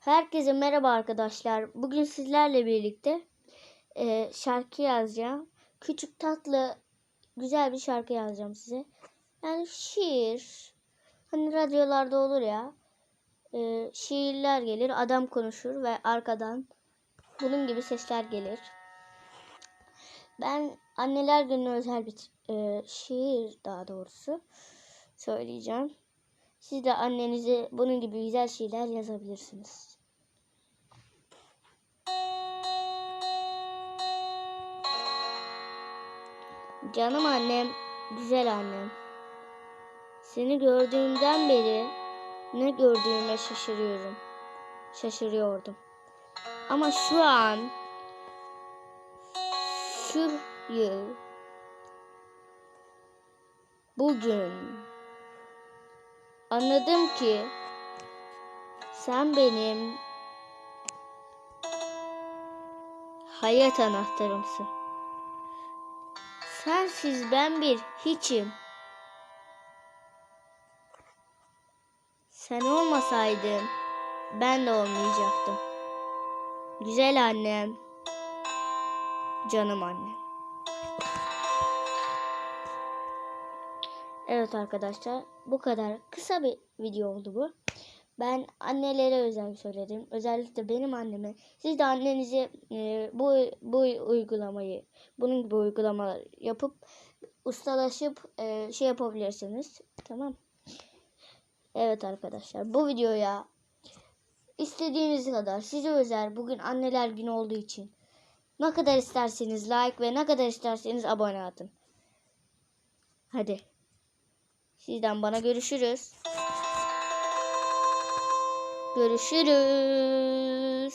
Herkese merhaba arkadaşlar. Bugün sizlerle birlikte e, şarkı yazacağım. Küçük tatlı güzel bir şarkı yazacağım size. Yani şiir. Hani radyolarda olur ya. E, şiirler gelir. Adam konuşur ve arkadan bunun gibi sesler gelir. Ben anneler gününe özel bir e, şiir daha doğrusu söyleyeceğim. Siz de annenize bunun gibi güzel şeyler yazabilirsiniz. Canım annem, güzel annem. Seni gördüğümden beri ne gördüğüme şaşırıyorum. Şaşırıyordum. Ama şu an şu yıl bugün Anladım ki sen benim hayat anahtarımsın. Sensiz ben bir hiçim. Sen olmasaydın ben de olmayacaktım. Güzel annem. Canım annem. Evet arkadaşlar bu kadar kısa bir video oldu bu. Ben annelere özel söyledim. Özellikle benim anneme. Siz de annenize e, bu bu uygulamayı, bunun gibi uygulamalar yapıp ustalaşıp e, şey yapabilirsiniz. Tamam. Evet arkadaşlar bu videoya istediğiniz kadar size özel bugün anneler günü olduğu için ne kadar isterseniz like ve ne kadar isterseniz abone atın. Hadi. Sizden bana görüşürüz. Görüşürüz.